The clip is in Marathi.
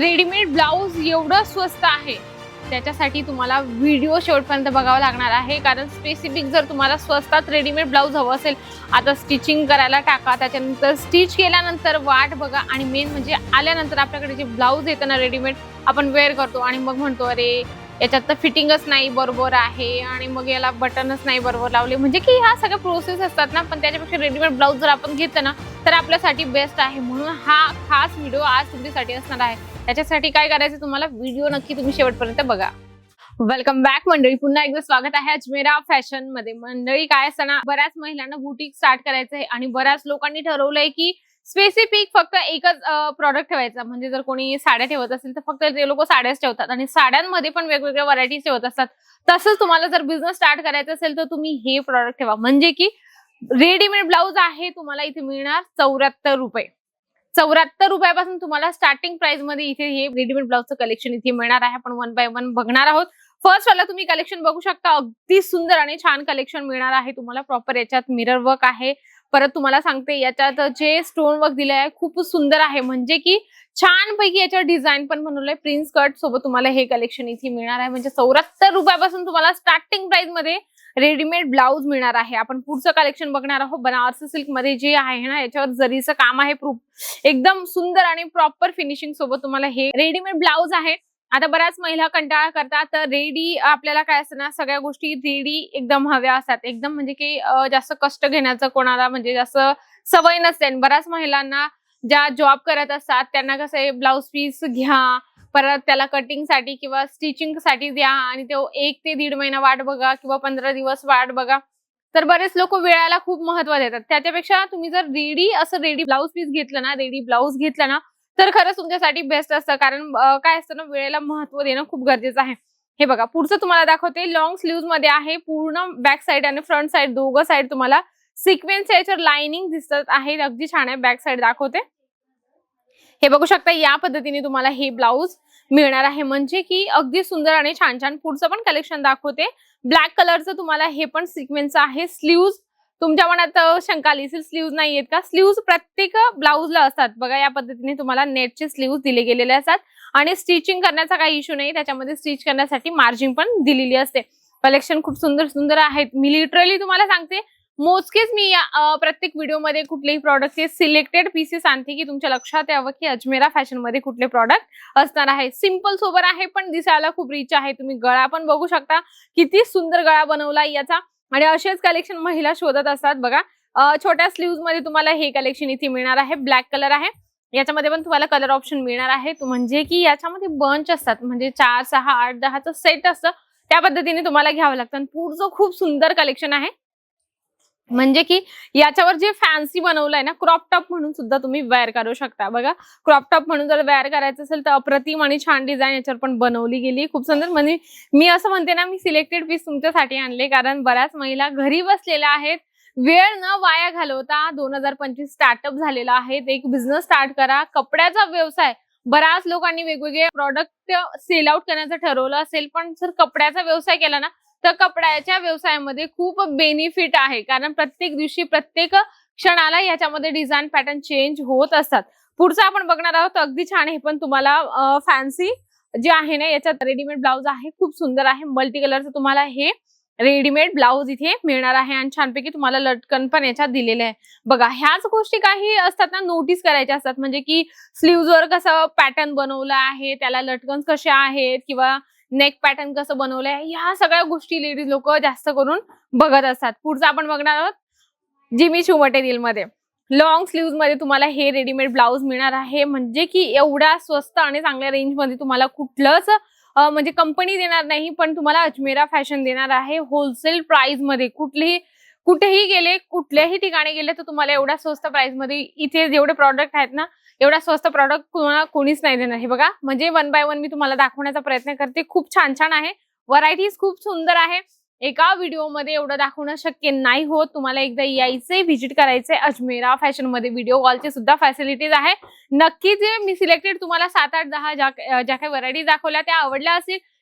रेडीमेड ब्लाऊज एवढं स्वस्त आहे त्याच्यासाठी तुम्हाला व्हिडिओ शेवटपर्यंत बघावा लागणार आहे. कारण स्पेसिफिक जर तुम्हाला स्वस्तात रेडीमेड ब्लाऊज हवं असेल आता स्टिचिंग करायला टाका. त्याच्यानंतर स्टिच केल्यानंतर वाट बघा. आणि मेन म्हणजे आल्यानंतर आपल्याकडे जे ब्लाऊज येतं ना रेडीमेड आपण वेअर करतो. आणि मग म्हणतो अरे याच्यात तर फिटिंगच नाही बरोबर आहे आणि मग याला बटनच नाही बरोबर लावले. म्हणजे की ह्या सगळ्या प्रोसेस असतात ना पण त्याच्यापेक्षा रेडीमेड ब्लाऊज जर आपण घेतलं ना तर आपल्यासाठी बेस्ट आहे. म्हणून हा खास व्हिडिओ आज तुमच्यासाठी असणार आहे. त्याच्यासाठी काय करायचं तुम्हाला? व्हिडिओ नक्की तुम्ही शेवटपर्यंत बघा. वेलकम बॅक मंडळी. पुन्हा एकदा स्वागत आहे अजमेरा फॅशनमध्ये. मंडळी काय असताना बऱ्याच महिलांना बुटीक स्टार्ट करायचं आहे आणि बऱ्याच लोकांनी ठरवलंय की स्पेसिफिक फक्त एकच प्रॉडक्ट ठेवायचा. म्हणजे जर कोणी साड्या ठेवत असेल तर फक्त ते लोक साड्याच ठेवतात. आणि साड्यांमध्ये पण वेगवेगळ्या व्हरायटीज ठेवत असतात. तसंच तुम्हाला जर बिझनेस स्टार्ट करायचा असेल तर तुम्ही हे प्रॉडक्ट ठेवा. म्हणजे की रेडीमेड ब्लाऊज आहे तुम्हाला इथे मिळणार चौऱ्याहत्तर रुपये. चौऱ्याहत्तर रुपयापासून तुम्हाला स्टार्टिंग प्राइसमध्ये इथे हे रेडीमेड ब्लाऊजचं कलेक्शन इथे मिळणार आहे. आपण वन बाय वन बघणार आहोत. फर्स्ट वाला तुम्ही कलेक्शन बघू शकता. अगदी सुंदर आणि छान कलेक्शन मिळणार आहे. तुम्हाला प्रॉपर याच्यात मिरर वर्क आहे. परत तुम्हाला सांगते याच्यात जे स्टोन वर्क दिलं आहे खूप सुंदर आहे. म्हणजे की छान पैकी याच्यावर डिझाईन पण बनवलंय. प्रिन्स कट सोबत तुम्हाला हे कलेक्शन इथे मिळणार आहे. म्हणजे चौऱ्याहत्तर रुपयापासून तुम्हाला स्टार्टिंग प्राइसमध्ये रेडीमेड ब्लाऊज मिळणार आहे. आपण पुढचं कलेक्शन बघणार आहोत. बनारसी सिल्कमध्ये जे आहे ना याच्यावर जरीचं काम आहे प्रूफ एकदम सुंदर आणि प्रॉपर फिनिशिंग सोबत तुम्हाला हे रेडीमेड ब्लाऊज आहे. आता बऱ्याच महिला कंटाळा करतात तर रेडी आपल्याला काय असतं ना सगळ्या गोष्टी रेडी एकदम हव्या असतात. एकदम म्हणजे की जास्त कष्ट घेण्याचं कोणाला म्हणजे जास्त सवय नसते. बऱ्याच महिलांना ज्या जॉब करत असतात त्यांना कसं आहे ब्लाऊज पीस घ्या परत त्याला कटिंगसाठी किंवा स्टिचिंगसाठी द्या आणि तो एक ते दीड महिना वाट बघा किंवा पंधरा दिवस वाट बघा. तर बरेच लोक वेळाला खूप महत्त्व देतात. त्याच्यापेक्षा तुम्ही जर रेडी असं रेडी ब्लाऊज पीस घेतलं ना रेडी ब्लाऊज घेतलं ना तर खरंच तुमच्यासाठी बेस्ट असतं. कारण काय असतं ना वेळेला महत्त्व देणं खूप गरजेचं आहे. हे बघा पुढचं तुम्हाला दाखवते. लॉंग स्लीव्हमध्ये आहे पूर्ण बॅक साईड आणि फ्रंट साईड दोघं साईड तुम्हाला सिक्वेन्स याच्यावर लाइनिंग दिसत आहे अगदी छान आहे बॅक साईड दाखवते. हे बघू शकता या पद्धतीने तुम्हाला हे ब्लाऊज मिळणार आहे. म्हणजे की अगदी सुंदर आणि छान छान पुढचं पण कलेक्शन दाखवते. ब्लॅक कलरचं तुम्हाला हे पण सिक्वेन्स आहे. स्लीव्ह तुमच्या मनात शंका आली असेल स्लीव्ह नाही आहेत का स्लीव्ह प्रत्येक ब्लाऊजला असतात. बघा या पद्धतीने तुम्हाला नेटचे स्लीव्ह दिले गेलेले असतात. आणि स्टिचिंग करण्याचा काही इश्यू नाही. त्याच्यामध्ये स्टिच करण्यासाठी मार्जिन पण दिलेली असते. कलेक्शन खूप सुंदर सुंदर आहेत. मी लिटरली तुम्हाला सांगते मोजकेच मी या प्रत्येक व्हिडिओमध्ये कुठलेही प्रॉडक्टचे सिलेक्टेड पीसेस आणते की तुमच्या लक्षात यावं की अजमेरा फॅशनमध्ये कुठले प्रॉडक्ट असणार आहे. सिंपल सोबर आहे पण दिसायला खूप रिच आहे. तुम्ही गळा पण बघू शकता. किती सुंदर गळा बनवला याचा. आणि असेच कलेक्शन महिला शोधत असतात बघा. छोट्या स्लीव्हमध्ये तुम्हाला हे कलेक्शन इथे मिळणार आहे. ब्लॅक कलर आहे. याच्यामध्ये पण तुम्हाला कलर ऑप्शन मिळणार आहे. म्हणजे की याच्यामध्ये बंच असतात. म्हणजे चार सहा आठ दहाचं सेट असतं. त्या पद्धतीने तुम्हाला घ्यावं लागतं. आणि पुढचं खूप सुंदर कलेक्शन आहे. म्हणजे की याच्यावर जे फॅन्सी बनवलंय ना क्रॉप टॉप म्हणून सुद्धा तुम्ही वेअर करू शकता. बघा क्रॉप टॉप म्हणून जर वेअर करायचं असेल तर अप्रतिम आणि छान डिझाईन याच्यावर पण बनवली गेली. खूप सुंदर म्हणजे मी असं म्हणते ना मी सिलेक्टेड पीस तुमच्यासाठी आणले कारण बऱ्याच महिला घरी बसलेल्या आहेत. वेळ न वाया घालवता दोन हजार पंचवीस स्टार्टअप झालेला आहे. एक बिझनेस स्टार्ट करा. कपड्याचा व्यवसाय. बऱ्याच लोकांनी वेगवेगळे प्रॉडक्ट सेल आउट करण्याचं ठरवलं असेल पण जर कपड्याचा व्यवसाय केला ना तर कपड्याच्या व्यवसायामध्ये खूप बेनिफिट आहे. कारण प्रत्येक दिवशी प्रत्येक क्षणाला याच्यामध्ये डिझाईन पॅटर्न चेंज होत असतात. पुढचं आपण बघणार आहोत अगदी छान आहे. पण तुम्हाला फॅन्सी जे आहे ना याच्यात रेडीमेड ब्लाऊज आहे. खूप सुंदर आहे. मल्टी कलरचं तुम्हाला हे रेडीमेड ब्लाऊज इथे मिळणार आहे. आणि छानपैकी तुम्हाला लटकन पण याच्यात दिलेलं आहे. बघा ह्याच गोष्टी काही असतात ना नोटीस करायच्या असतात. म्हणजे की स्लीव्हजवर कसं पॅटर्न बनवलं आहे त्याला लटकन कसे आहेत किंवा नेक पॅटर्न कसं बनवलंय ह्या सगळ्या गोष्टी लेडीज लोक जास्त करून बघत असतात. पुढचं आपण बघणार आहोत जिमी शू मटेरियलमध्ये. लॉंग स्लीव्हमध्ये तुम्हाला हे रेडीमेड ब्लाऊज मिळणार आहे. म्हणजे की एवढ्या स्वस्त आणि चांगल्या रेंजमध्ये तुम्हाला कुठलंच म्हणजे कंपनी देणार नाही पण तुम्हाला अजमेरा फॅशन देणार आहे. होलसेल प्राइसमध्ये कुठलीही कुठेही गेले कुठल्याही ठिकाणी गेले तर तुम्हाला एवढ्या स्वस्त प्राइसमध्ये इथे जेवढे प्रॉडक्ट आहेत ना एवढा स्वस्त प्रॉडक्ट तुम्हाला कोणीच नाही देणार. हे बघा म्हणजे वन बाय वन मी तुम्हाला दाखवण्याचा प्रयत्न करते. खूप छान छान आहे. व्हरायटीज खूप सुंदर आहे. एका व्हिडिओमध्ये एवढं दाखवणं शक्य नाही होत. तुम्हाला एकदा यायचंय व्हिजिट करायचंय. अजमेरा फॅशनमध्ये व्हिडिओ कॉलची सुद्धा फॅसिलिटीज आहे. नक्कीच जे मी सिलेक्टेड तुम्हाला सात आठ दहा ज्या ज्या काही व्हरायटीज दाखवल्या त्या आवडल्या असतील